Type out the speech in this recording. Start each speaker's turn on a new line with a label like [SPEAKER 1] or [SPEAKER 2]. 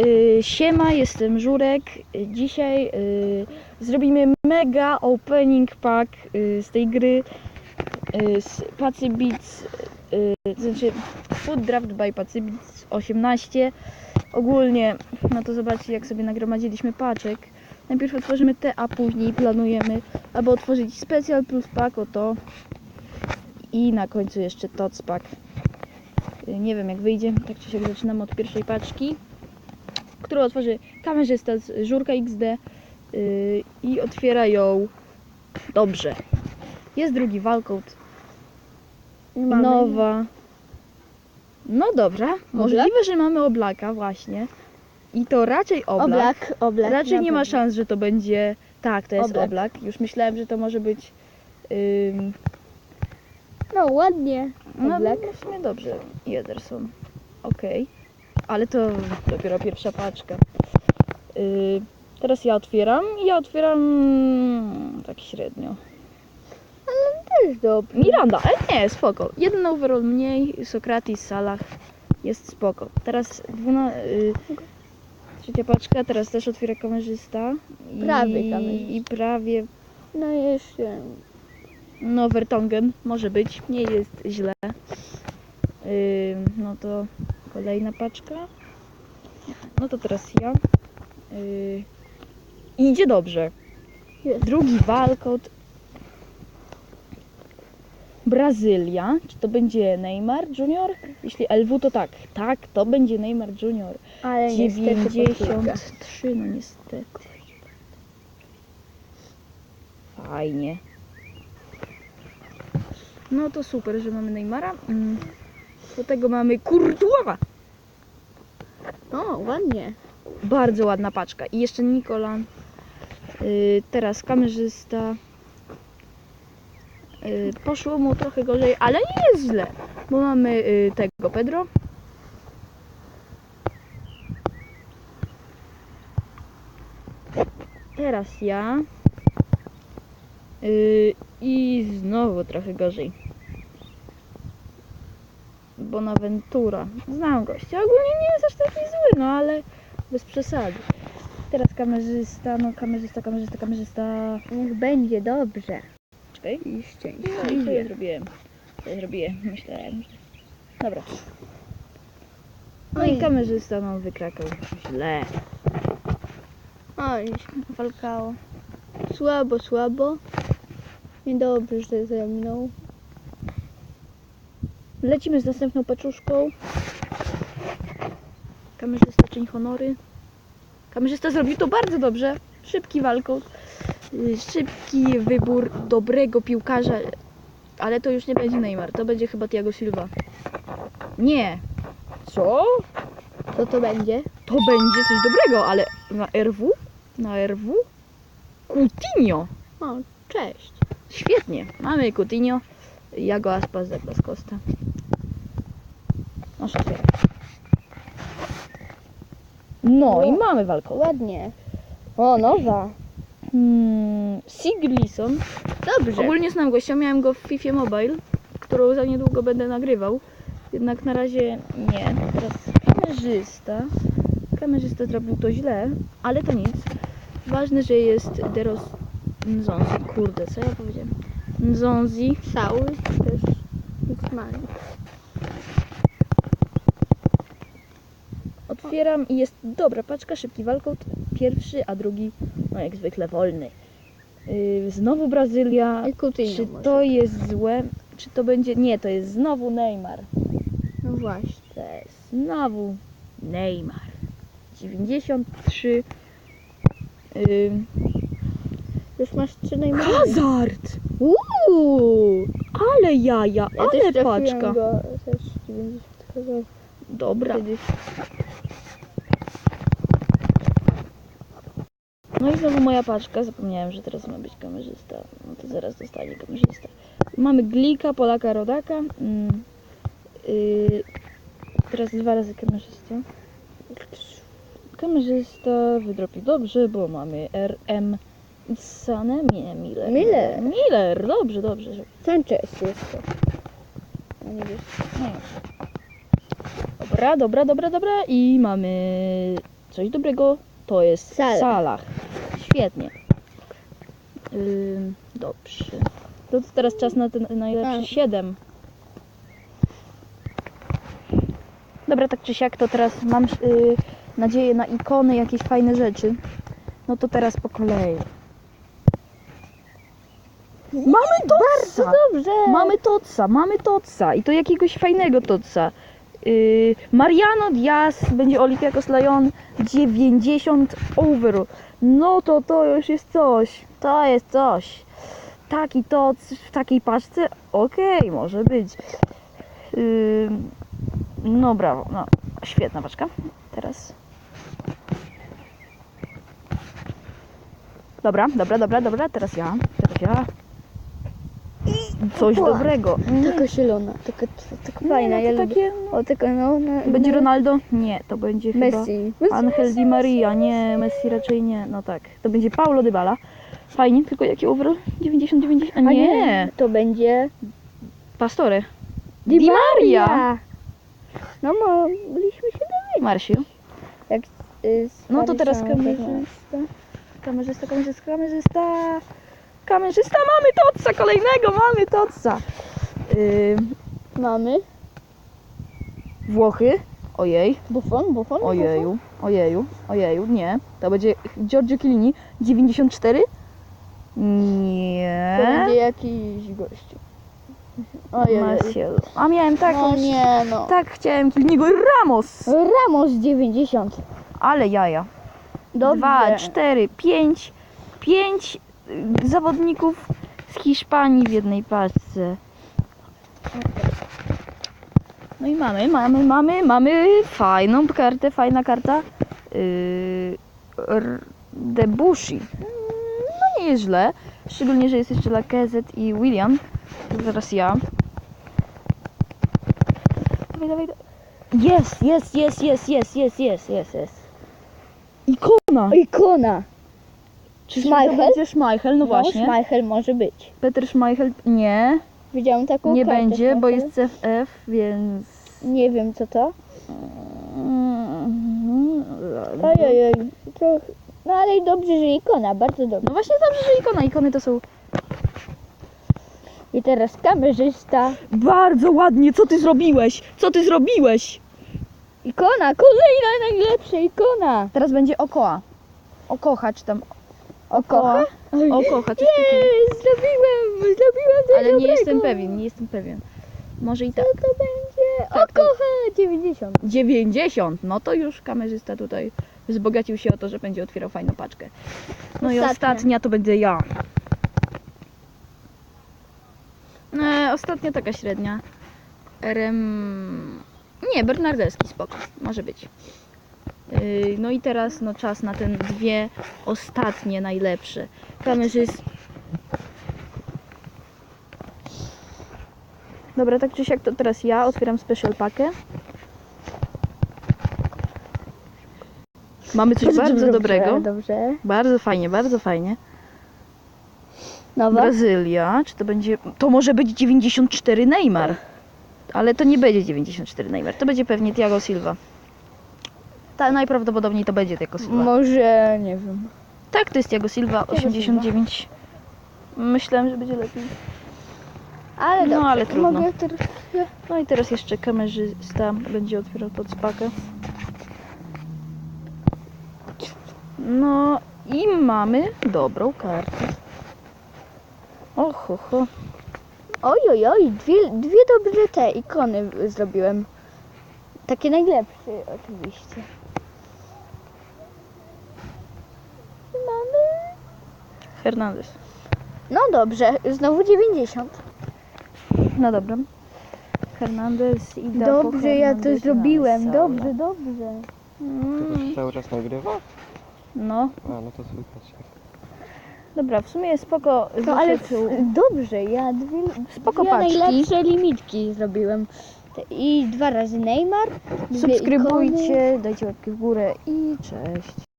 [SPEAKER 1] Y, siema, jestem Żurek. Dzisiaj y, zrobimy mega opening pack y, z tej gry z Pacybits, y, to znaczy Food Draft by Pacybits 18. Ogólnie, no to zobaczcie jak sobie nagromadziliśmy paczek. Najpierw otworzymy te, a później planujemy, aby otworzyć Special Plus Pack, o to. I na końcu jeszcze TOC Pack. Nie wiem jak wyjdzie, tak czy siak zaczynamy od pierwszej paczki którą otworzy kamerzysta z Żurka XD yy, i otwiera ją dobrze. Jest drugi walkout,
[SPEAKER 2] Mamy.
[SPEAKER 1] nowa. No dobra, możliwe, że mamy oblaka właśnie. I to raczej oblak.
[SPEAKER 2] Oblak, oblak.
[SPEAKER 1] raczej nie ma szans, że to będzie... Tak, to jest
[SPEAKER 2] Oblak.
[SPEAKER 1] oblak. Już myślałem, że to może być... ym,
[SPEAKER 2] No ładnie.
[SPEAKER 1] no,
[SPEAKER 2] Oblak.
[SPEAKER 1] no w sumie dobrze. Jederson. Okej. Ale to dopiero pierwsza paczka. Yy, teraz ja otwieram i ja otwieram tak średnio.
[SPEAKER 2] Też dobrze.
[SPEAKER 1] Miranda, ale nie, spoko. Jeden overall mniej, Sokratis, Salah. Jest spoko. Teraz dwuna, yy, trzecia paczka, teraz też otwiera kamerzysta. I,
[SPEAKER 2] Prawie kamerzysta.
[SPEAKER 1] I prawie,
[SPEAKER 2] No jeszcze.
[SPEAKER 1] no Vertongen może być, nie jest źle. Yy, no to kolejna paczka. No to teraz ja. Yy, idzie dobrze.
[SPEAKER 2] Jest.
[SPEAKER 1] Drugi walkout. Brazylia. Czy to będzie Neymar Junior? Jeśli LW to tak. Tak, to będzie Neymar Junior.
[SPEAKER 2] Ale niestety powtórka.
[SPEAKER 1] 93, no niestety. Fajnie. No to super, że mamy Neymara. Mm. Do tego mamy Courtois.
[SPEAKER 2] O, ładnie.
[SPEAKER 1] Bardzo ładna paczka. I jeszcze Nikolan. Yy, teraz kamerzysta. Yy, poszło mu trochę gorzej, ale nie jest źle. Bo mamy yy, tego Pedro. Teraz ja. Yy, I znowu trochę gorzej. Bonaventura. Znam gościa. Ogólnie nie jest aż taki zły, no ale bez przesady. Teraz kamerzysta, no kamerzysta, kamerzysta, kamerzysta.
[SPEAKER 2] Niech będzie dobrze.
[SPEAKER 1] Czekaj.
[SPEAKER 2] I
[SPEAKER 1] No i co ja
[SPEAKER 2] szczęśliwie.
[SPEAKER 1] zrobiłem? Co ja zrobiłem? Myślałem, że... Dobra. No i kamerzysta nam wykrakał źle.
[SPEAKER 2] Oj, walkało. Słabo, słabo. Niedobrze ze mną.
[SPEAKER 1] Lecimy z następną paczuszką. Kamerzysta czyń honory. Kamerzysta zrobił to bardzo dobrze. Szybki walką. Szybki wybór dobrego piłkarza. Ale to już nie będzie Neymar. To będzie chyba Thiago Silva. Nie. Co?
[SPEAKER 2] Co to będzie?
[SPEAKER 1] To będzie coś dobrego, ale na RW? Na RW? Coutinho.
[SPEAKER 2] O, cześć.
[SPEAKER 1] Świetnie. Mamy Coutinho. Jago Aspas, Douglas Costa. Masz otwierać. No i mamy walkę.
[SPEAKER 2] Ładnie. O, nowa.
[SPEAKER 1] Hmm, Siglisson.
[SPEAKER 2] Dobrze.
[SPEAKER 1] Ogólnie znam gościa, miałem go w FIFA Mobile, którą za niedługo będę nagrywał. Jednak na razie nie. Teraz kamerzysta. Kamerzysta zrobił to źle, ale to nic. Ważne, że jest Deros. Kurde, co ja powiedziałem? Nzonzi.
[SPEAKER 2] Cały też X-Man.
[SPEAKER 1] Otwieram i jest dobra paczka, szybki walkout. Pierwszy, a drugi, no jak zwykle, wolny. Yy, znowu Brazylia. Czy to jest złe? Czy to będzie... Nie, to jest znowu Neymar.
[SPEAKER 2] No właśnie.
[SPEAKER 1] To jest znowu Neymar. 93. Yy,
[SPEAKER 2] Już masz trzy.
[SPEAKER 1] Hazard!
[SPEAKER 2] Uuu.
[SPEAKER 1] Ale jaja,
[SPEAKER 2] Ja
[SPEAKER 1] ale
[SPEAKER 2] też
[SPEAKER 1] paczka.
[SPEAKER 2] go też 90 hazard.
[SPEAKER 1] Dobra. No i znowu moja paczka. Zapomniałem, że teraz ma być kamerzysta. No to zaraz dostanie kamerzysta. Mamy Glika, Polaka, Rodaka. Mm. Yy, teraz dwa razy kamerzysta. Kamerzysta wydropi dobrze, bo mamy RM Sane, nie, Miller.
[SPEAKER 2] Miller.
[SPEAKER 1] Miller, dobrze, dobrze.
[SPEAKER 2] Sanchez jest to. A nie wiesz.
[SPEAKER 1] Nie. Dobra, dobra, dobra, dobra. I mamy coś dobrego, to jest
[SPEAKER 2] Salah.
[SPEAKER 1] Salah. Świetnie. Ym, dobrze. To teraz czas na ten najlepszy
[SPEAKER 2] A.
[SPEAKER 1] 7. Dobra, tak czy siak, to teraz mam y, nadzieję na ikony, jakieś fajne rzeczy. No to teraz po kolei. Mamy Totsa!
[SPEAKER 2] Dobrze.
[SPEAKER 1] Mamy Totsa, mamy Totsa i to jakiegoś fajnego Totsa. Yy, Mariano Diaz będzie Olympiakos Lyon 90 overall. No to to już jest coś. To jest coś. Taki Tots w takiej paczce? Okej, może być. Yy, no brawo, no świetna paczka. Teraz. Dobra, dobra, dobra, dobra, teraz ja. Teraz ja. Coś dobrego.
[SPEAKER 2] Taka zielona, taka, taka
[SPEAKER 1] Nie,
[SPEAKER 2] fajna.
[SPEAKER 1] no
[SPEAKER 2] ja
[SPEAKER 1] to
[SPEAKER 2] lubię.
[SPEAKER 1] takie, no.
[SPEAKER 2] O, taka no. no
[SPEAKER 1] Będzie
[SPEAKER 2] no.
[SPEAKER 1] Ronaldo? Nie, to będzie chyba
[SPEAKER 2] Messi. Messi.
[SPEAKER 1] Angel Di Maria, nie, Messi raczej nie, no tak. To będzie Paulo Dybala. Fajnie, tylko jaki overall? 90, 90, a
[SPEAKER 2] A
[SPEAKER 1] nie,
[SPEAKER 2] To będzie
[SPEAKER 1] Pastore.
[SPEAKER 2] Di,
[SPEAKER 1] Di Maria.
[SPEAKER 2] Maria. No mogliśmy się dowiedzieć.
[SPEAKER 1] Marsiu.
[SPEAKER 2] Jak, y,
[SPEAKER 1] No to teraz
[SPEAKER 2] pewno.
[SPEAKER 1] kamerzysta. Kamerzysta, kamerzysta, Kamerzysta, mamy Totsa kolejnego, mamy Totsa. Yy,
[SPEAKER 2] Mamy
[SPEAKER 1] Włochy. Ojej,
[SPEAKER 2] Buffon, Buffon.
[SPEAKER 1] ojeju, ojeju, ojeju, nie. To będzie Giorgio Chiellini, 94. Nie.
[SPEAKER 2] To będzie jakiś gościu. Ojej.
[SPEAKER 1] A miałem tak,
[SPEAKER 2] No nie no.
[SPEAKER 1] tak chciałem Chielliniego Ramos.
[SPEAKER 2] Ramos 90.
[SPEAKER 1] Ale jaja.
[SPEAKER 2] Dobrze.
[SPEAKER 1] Dwa, cztery, pięć, pięć zawodników z Hiszpanii w jednej paczce. No i mamy, mamy, mamy, mamy fajną kartę, fajna karta. Yy. Mm, No nie jest źle. Szczególnie, że jest jeszcze Lacazette i William. Zaraz ja. Dawaj, dawaj. Jest, jest, jest, jest, jest, jest, jest, jest, jest. Ikona!
[SPEAKER 2] Ikona.
[SPEAKER 1] Czy
[SPEAKER 2] Schmeichel?
[SPEAKER 1] to będzie Schmeichel? No właśnie.
[SPEAKER 2] Schmeichel może być.
[SPEAKER 1] Peter Schmeichel nie,
[SPEAKER 2] Widziałam taką
[SPEAKER 1] nie
[SPEAKER 2] kartę
[SPEAKER 1] będzie, bo
[SPEAKER 2] Schmeichel.
[SPEAKER 1] jest CFF, więc...
[SPEAKER 2] Nie wiem co to.
[SPEAKER 1] Mhm.
[SPEAKER 2] Ojej, trochę. No ale i dobrze, że ikona, bardzo dobrze.
[SPEAKER 1] No właśnie dobrze, że ikona. Ikony to są
[SPEAKER 2] I teraz kamerzysta.
[SPEAKER 1] bardzo ładnie. Co ty zrobiłeś? Co ty zrobiłeś?
[SPEAKER 2] Ikona, kolejna najlepsza ikona.
[SPEAKER 1] Teraz będzie Okoa. Okocha, czy tam
[SPEAKER 2] Okocha?
[SPEAKER 1] Okocha, coś
[SPEAKER 2] Nie,
[SPEAKER 1] takiego.
[SPEAKER 2] zrobiłem, zrobiłem coś
[SPEAKER 1] Ale nie
[SPEAKER 2] dobrego.
[SPEAKER 1] jestem pewien, nie jestem pewien. Może i tak.
[SPEAKER 2] Co to będzie?
[SPEAKER 1] Tak, to-
[SPEAKER 2] Okocha 90.
[SPEAKER 1] 90. No to już kamerzysta tutaj wzbogacił się o to, że będzie otwierał fajną paczkę. No i
[SPEAKER 2] Ostatnia.
[SPEAKER 1] ostatnia to będzie ja. E, ostatnia taka średnia. RM... Nie, Bernardelski, spoko. Może być. Yy, no i teraz no czas na ten dwie ostatnie najlepsze. Kamerzyst... Dobra, tak czy siak to teraz ja otwieram special pakę. Mamy coś bardzo
[SPEAKER 2] dobrze,
[SPEAKER 1] dobrego.
[SPEAKER 2] Dobrze.
[SPEAKER 1] Bardzo fajnie, bardzo fajnie.
[SPEAKER 2] Nowa.
[SPEAKER 1] Brazylia, czy to będzie. To może być 94 Neymar. Ale to nie będzie 94 Neymar. To będzie pewnie Thiago Silva. Ta, najprawdopodobniej to będzie Thiago Silva.
[SPEAKER 2] Może, nie wiem.
[SPEAKER 1] tak, to jest Thiago Silva, 89. Myślałem, że będzie lepiej.
[SPEAKER 2] Ale
[SPEAKER 1] No,
[SPEAKER 2] dobrze.
[SPEAKER 1] ale trudno.
[SPEAKER 2] Mogę teraz...
[SPEAKER 1] No i teraz jeszcze kamerzysta będzie otwierał pod spakę. No i mamy dobrą kartę. Oho, ho.
[SPEAKER 2] Oj, oj, oj, dwie, dwie dobre te ikony zrobiłem. Takie najlepsze oczywiście. Mamy...
[SPEAKER 1] Hernandez.
[SPEAKER 2] No dobrze, znowu 90.
[SPEAKER 1] No dobra. Hernandez i Dapo
[SPEAKER 2] Dobrze, ja to zrobiłem.
[SPEAKER 1] na
[SPEAKER 2] Dobrze,
[SPEAKER 1] Saula.
[SPEAKER 2] dobrze.
[SPEAKER 3] To
[SPEAKER 1] Mm,
[SPEAKER 3] się cały czas nagrywa?
[SPEAKER 1] no,
[SPEAKER 3] A, no to słychać.
[SPEAKER 1] dobra, w sumie spoko.
[SPEAKER 2] No ale
[SPEAKER 1] wyszedł-
[SPEAKER 2] dobrze, ja dwie,
[SPEAKER 1] Spoko
[SPEAKER 2] dwie
[SPEAKER 1] paczki.
[SPEAKER 2] najlepsze limitki zrobiłem. Te- I dwa razy Neymar. dwie ikony.
[SPEAKER 1] Subskrybujcie, dajcie łapki w górę i cześć.